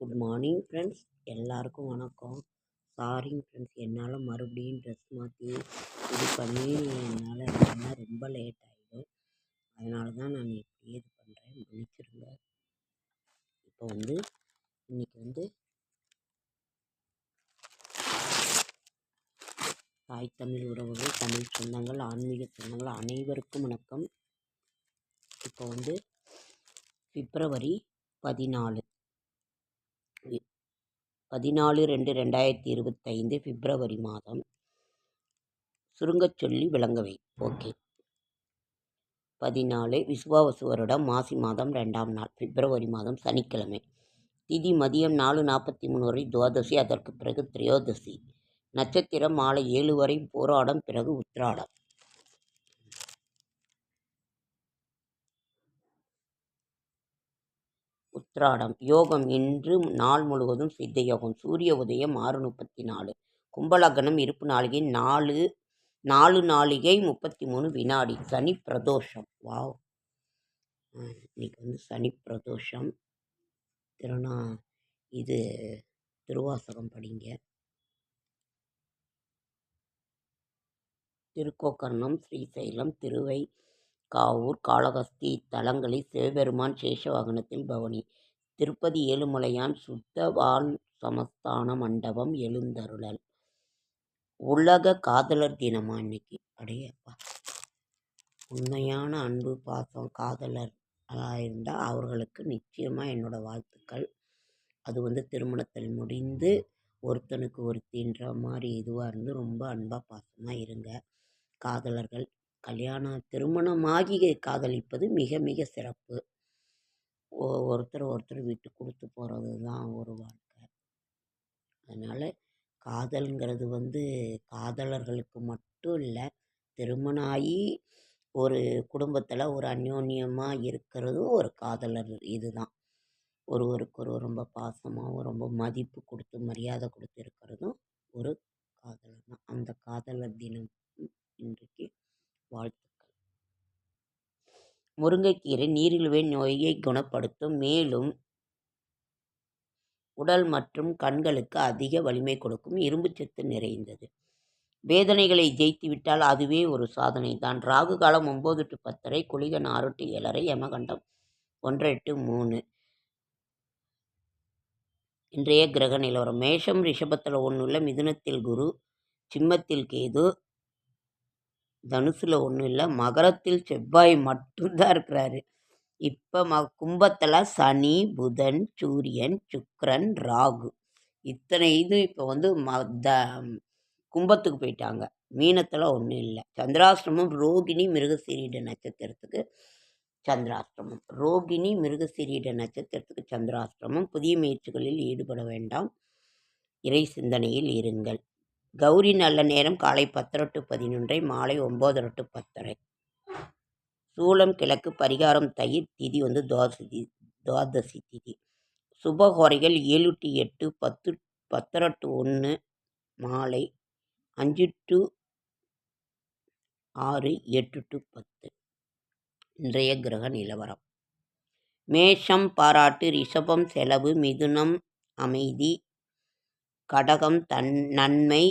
Good morning friends. எல்லாருக்கும் வணக்கம். சாரிங்க ஃப்ரெண்ட்ஸ் என்னால் மறுபடியும் ட்ரெஸ் மாற்றி இது பண்ணி என்னால் இல்லைன்னா ரொம்ப லேட் ஆகிடும் அதனால தான் நான் இப்படியே இது பண்ணுறேன் மன்னிச்சிடுங்க இப்போ வந்து இன்றைக்கி வந்து தாய் தமிழ் உறவுகள் தமிழ் சொந்தங்கள் ஆன்மீக சொந்தங்கள் அனைவருக்கும் வணக்கம். இப்போ வந்து பிப்ரவரி பதினாலு. பதினாலு ரெண்டு ரெண்டாயிரத்தி இருபத்தைந்து பிப்ரவரி மாதம். சுருங்கச் சொல்லி விளங்கவை ஓகே. பதினாலு விசுவாவசு வருடம் மாசி மாதம் ரெண்டாம் நாள் பிப்ரவரி மாதம் சனிக்கிழமை. திதி மதியம் நாலு நாற்பத்தி மூணு வரை துவாதசி அதற்கு பிறகு திரையோதசி. நட்சத்திரம் மாலை ஏழு வரை போராடம் பிறகு உத்ராடம் உத்திராடம் யோகம் இன்று நாள் முழுவதும் சித்த யோகம் சூரிய உதயம் ஆறு முப்பத்தி நாலு கும்பலக்னம் இருப்பு நாளிகை நாலு நாலு நாளிகை முப்பத்தி மூணு வினாடி. சனி பிரதோஷம். வாவ். இன்னைக்கு வந்து சனி பிரதோஷம். திருநா இது திருவாசகம் படிங்க. திருக்கோக்கர்ணம் ஸ்ரீசைலம் திருவை காவூர் காளஹஸ்தி இத்தலங்களில் சிவபெருமான் சேஷவாகனத்தில் பவனி. திருப்பதி ஏழுமலையான் சுத்தவான் சமஸ்தான மண்டபம் எழுந்தருளல். உலக காதலர் தினமா இன்னைக்கு? அடையப்பா. உண்மையான அன்பு பாசம் காதலர் இருந்தால் அவர்களுக்கு நிச்சயமாக என்னோடய வாழ்த்துக்கள். அது வந்து திருமணத்தில் முடிந்து ஒருத்தனுக்கு ஒருத்தின்ற மாதிரி இதுவாக இருந்து ரொம்ப அன்பாக பாசமாக இருங்க. காதலர்கள் கல்யாணம் திருமணமாகி காதலிப்பது மிக மிக சிறப்பு. ஒருத்தர் ஒருத்தர் விட்டு கொடுத்து போகிறது தான் ஒரு வாழ்க்கை. அதனால் காதல்ங்கிறது வந்து காதலர்களுக்கு மட்டும் இல்லை திருமணம் ஆகி ஒரு குடும்பத்தில் ஒரு அந்யோன்யமாக இருக்கிறதும் ஒரு காதலர் இது தான் ஒருவருக்கு ரொம்ப பாசமாகவும் ரொம்ப மதிப்பு கொடுத்து மரியாதை கொடுத்து இருக்கிறதும் ஒரு காதலர் தான். அந்த காதலர் தினம் இன்றைக்கு வாழ்த்துக்கள். முருங்கைக்கீரை நீரிழிவை நோயை குணப்படுத்தும். மேலும் உடல் மற்றும் கண்களுக்கு அதிக வலிமை கொடுக்கும். இரும்புச்சத்து நிறைந்தது. வேதனைகளை ஜெயித்துவிட்டால் அதுவே ஒரு சாதனை தான் ராகு காலம் ஒம்பது டு பத்தரை குளிகன் ஆறு டு ஏழரை யமகண்டம் ஒன்று எட்டு மூணு. இன்றைய கிரக நிலவரம். மேஷம் ரிஷபத்தில் ஒன்றுள்ள மிதுனத்தில் குரு சிம்மத்தில் கேது தனுசில் ஒன்றும் இல்லை. மகரத்தில் செவ்வாய் மட்டும்தான் இருக்கிறாரு. இப்போ ம கும்பத்தில் சனி புதன் சூரியன் சுக்கரன் ராகு. இத்தனை இது இப்போ வந்து ம த கும்பத்துக்கு போயிட்டாங்க. மீனத்தில் ஒன்றும் இல்லை. சந்திராஷ்டிரமம் ரோகிணி மிருகசீரிட நட்சத்திரத்துக்கு சந்திராஷ்டிரமம் ரோகிணி மிருகசீரிட நட்சத்திரத்துக்கு சந்திராஷ்டிரமம் புதிய முயற்சிகளில் ஈடுபட வேண்டாம். இறை சிந்தனையில் இருங்கள். கௌரி நல்ல நேரம் காலை பத்தரை டு பதினொன்றை மாலை ஒம்போதரட்டு டு பத்தரை. சூளம் கிழக்கு பரிகாரம் தயிர் திதி வந்து துவாதசி துவாதசி திதி. சுபஹோரைகள் ஏழு டு எட்டு பத்து பத்தரை டு ஒன்று மாலை அஞ்சு டு ஆறு எட்டு டு பத்து. இன்றைய கிரக நிலவரம். மேஷம் பாராட்டு ரிஷபம் செலவு மிதுனம் அமைதி கடகம் தன் நன்மை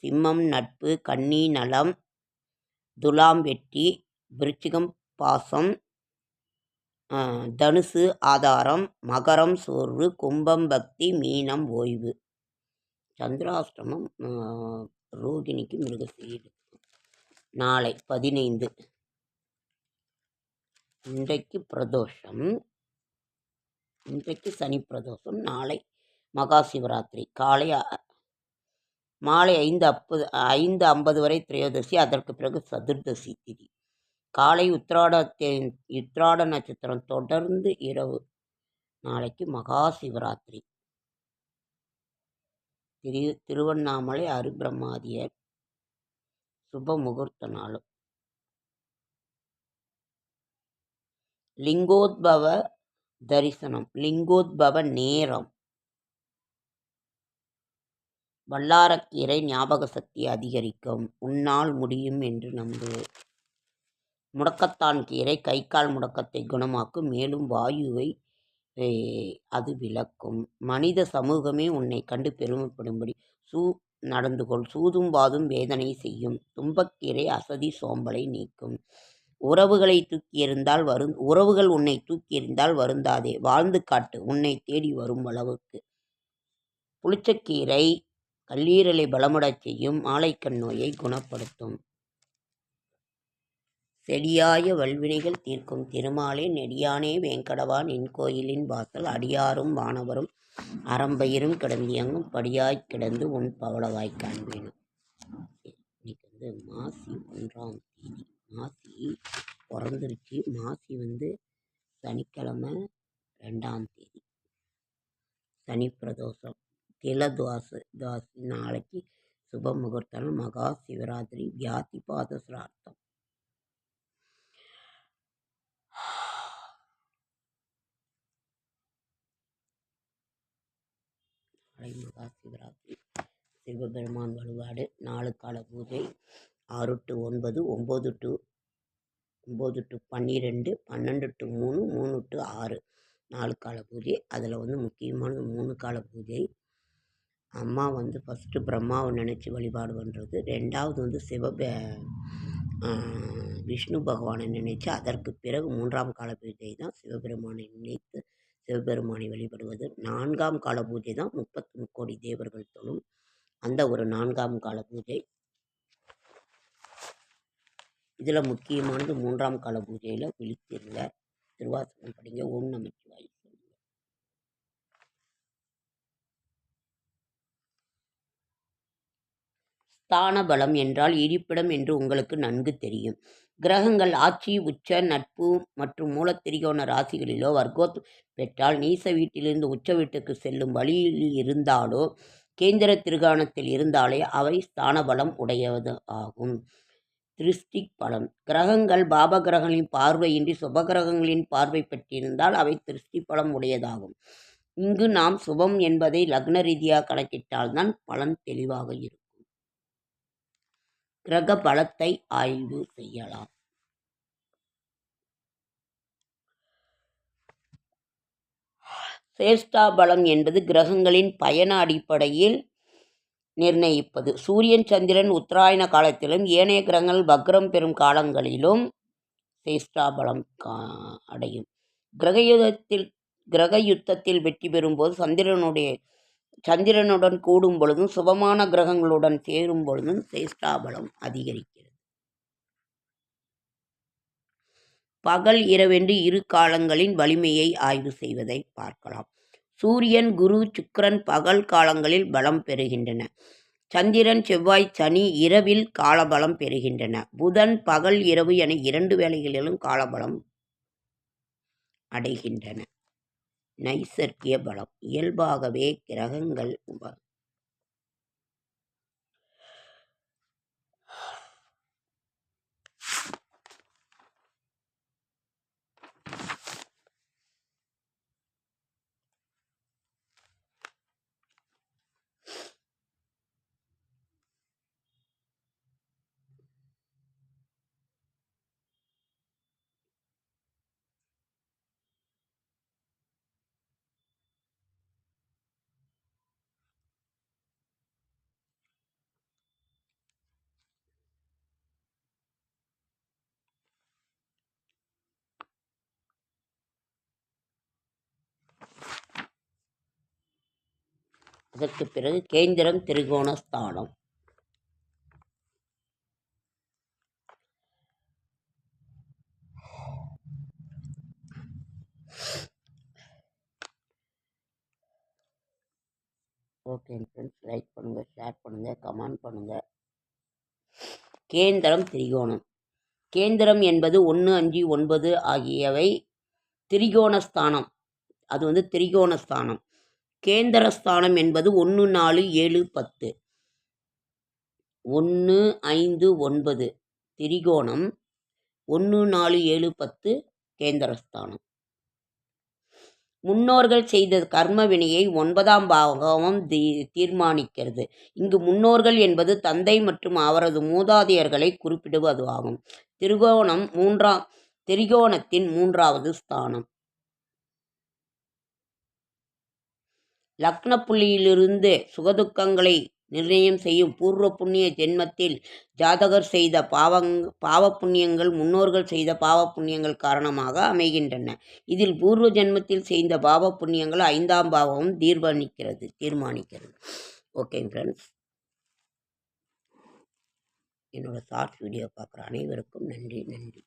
சிம்மம் நட்பு கன்னி நலம் துலாம் வெற்றி விருச்சிகம் பாசம் தனுசு ஆதாரம் மகரம் சோர்வு கும்பம் பக்தி மீனம் ஓய்வு. சந்திராஷ்டமம் ரோகிணிக்கு மிருகசீடு. நாளை பதினைந்து. இன்றைக்கு பிரதோஷம். இன்றைக்கு சனி பிரதோஷம். நாளை மகா சிவராத்திரி காலை மாலை ஐந்து அப்பது ஐந்து ஐம்பது வரை திரையோதசி அதற்கு பிறகு சதுர்தசி திதி. காலை உத்திராடத்தை உத்ராட நட்சத்திரம் தொடர்ந்து இரவு நாளைக்கு மகா சிவராத்திரி திரு திருவண்ணாமலை அருபிரமாதியர் சுப முகூர்த்த நாளும். லிங்கோத்பவ தரிசனம் லிங்கோத்பவ நேரம். வல்லாரக்கீரை ஞாபக சக்தி அதிகரிக்கும். உன்னால் முடியும் என்று நம்பு. முடக்கத்தான் கீரை கை கால் முடக்கத்தை குணமாக்கும். மேலும் வாயுவை அது விளக்கும். மனித சமூகமே உன்னை கண்டு பெருமைப்படும்படி சூ நடந்து கொள் சூதும் வாதும் வேதனை செய்யும். தும்பக்கீரை அசதி சோம்பலை நீக்கும். உறவுகளை தூக்கி எறிந்தால் வரும் உறவுகள் உன்னை தூக்கி எறிந்தால் வருந்தாதே. வாழ்ந்து காட்டு. உன்னை தேடி வரும் அளவுக்கு. புளிச்சக்கீரை கல்லீரலை பலமடச் செய்யும் மாலைக்கண் நோயை குணப்படுத்தும். செடியாய வல்வினைகள் தீர்க்கும் திருமாலே நெடியானே வேங்கடவா நின் கோயிலின் வாசல். அடியாரும் வானவரும் அறம்பயிரும் கிடந்தியங்கும் படியாய் கிடந்து உன் பவளவாய் காண்பேனும். இன்னைக்கு வந்து மாசி ஒன்றாம் தேதி. மாசி பிறந்துருச்சு. மாசி வந்து சனிக்கிழமை ரெண்டாம் தேதி. சனி பிரதோஷம் தில துவாசு துவாசி நாளைக்கு சுப முகூர்த்தம் மகா சிவராத்திரி வியாதிபாத சிரார்த்தம். நாளை மகா சிவராத்திரி. சிவபெருமான் வழிபாடு. நாலு கால பூஜை ஆறு டு ஒன்பது ஒம்பது டு ஒம்பது டு பன்னிரெண்டு பன்னெண்டு டு மூணு மூணு டு ஆறு. நாலு கால பூஜை. அதில் வந்து முக்கியமான மூணு கால பூஜை. அம்மா வந்து ஃபஸ்ட்டு பிரம்மாவை நினச்சி வழிபாடு பண்ணுறது ரெண்டாவது வந்து சிவபெ விஷ்ணு பகவானை நினைத்து அதற்கு பிறகு மூன்றாம் கால பூஜை தான் சிவபெருமானை நினைத்து சிவபெருமானை வழிபடுவது. நான்காம் கால பூஜை தான் முப்பத்தி முக்கோடி தேவர்கள் தொழும். அந்த ஒரு நான்காம் கால பூஜை. இதில் முக்கியமானது மூன்றாம் கால பூஜையில் விழித்திருங்க திருவாசகம் படிங்க. ஓம் நமச்சிவாய் ஸ்தான பலம் என்றால் இருப்பிடம் என்று உங்களுக்கு நன்கு தெரியும். கிரகங்கள் ஆட்சி உச்ச நட்பு மற்றும் மூலத்திரிகோண ராசிகளிலோ வர்க்கோ பெற்றால் நீச வீட்டிலிருந்து உச்ச வீட்டுக்கு செல்லும் வழியில் இருந்தாலோ கேந்திர திருகாணத்தில் இருந்தாலே அவை ஸ்தான பலம் உடையது ஆகும். திருஷ்டிக் பலம். கிரகங்கள் பாபகிரகங்களின் பார்வையின்றி சுபகிரகங்களின் பார்வை பெற்றிருந்தால் அவை திருஷ்டி பலம் உடையதாகும். இங்கு நாம் சுபம் என்பதை லக்ன ரீதியாக கணக்கிட்டால்தான் பலன் தெளிவாக இருக்கும். கிரக பலத்தை ஆய்வு செய்யலாம். சேஷ்டா பலம் என்பது கிரகங்களின் பயண அடிப்படையில் நிர்ணயிப்பது. சூரியன் சந்திரன் உத்தராயண காலத்திலும் ஏனைய கிரகங்கள் வக்ரம் பெறும் காலங்களிலும் சேஷ்டாபலம் கா அடையும். கிரகயுதத்தில் கிரக யுத்தத்தில் வெற்றி பெறும்போது சந்திரனுடைய சந்திரனுடன் கூடும் பொழுதும் சுபமான கிரகங்களுடன் சேரும் பொழுதும் சேஷ்டாபலம் அதிகரிக்கிறது. பகல் இரவென்று இரு காலங்களின் வலிமையை ஆய்வு செய்வதை பார்க்கலாம். சூரியன் குரு சுக்கரன் பகல் காலங்களில் பலம் பெறுகின்றன. சந்திரன் செவ்வாய் சனி இரவில் காலபலம் பெறுகின்றன. புதன் பகல் இரவு என இரண்டு வேளைகளிலும் காலபலம் அடைகின்றன. நைசர்கிய பலம். இயல்பாகவே கிரகங்கள் அதற்கு பிறகு கேந்திரம் திரிகோண ஸ்தானம் ஓகே ஃப்ரெண்ட்ஸ் லைக் பண்ணுங்கள் ஷேர் பண்ணுங்கள் கமெண்ட் பண்ணுங்கள் கேந்திரம் திரிகோணம். கேந்திரம் என்பது ஒன்று அஞ்சு ஒன்பது ஆகியவை திரிகோணஸ்தானம். அது வந்து திரிகோணஸ்தானம். கேந்திரஸ்தானம் என்பது ஒன்று நாலு ஏழு பத்து. ஒன்று ஐந்து ஒன்பது திரிகோணம் ஒன்று நாலு ஏழு பத்து கேந்திரஸ்தானம். முன்னோர்கள் செய்த கர்ம வினையை ஒன்பதாம் பாகவம் தீ தீர்மானிக்கிறது. இங்கு முன்னோர்கள் என்பது தந்தை மற்றும் அவரது மூதாதையர்களை குறிப்பிடுவது ஆகும் திரிகோணம் மூன்றாம் திரிகோணத்தின் மூன்றாவது ஸ்தானம். லக்ன புள்ளியிலிருந்து சுகதுக்கங்களை நிர்ணயம் செய்யும் பூர்வ புண்ணிய ஜென்மத்தில் ஜாதகர் செய்த பாவங் பாவ புண்ணியங்கள் முன்னோர்கள் செய்த பாவ புண்ணியங்கள் காரணமாக அமைகின்றன. இதில் பூர்வ ஜென்மத்தில் செய்த பாவ புண்ணியங்கள் ஐந்தாம் பாவமும் தீர்மானிக்கிறது தீர்மானிக்கிறது. ஓகே ஃப்ரெண்ட்ஸ் என்னோடய ஷார்ட்ஸ் வீடியோ பார்க்குற அனைவருக்கும் நன்றி நன்றி.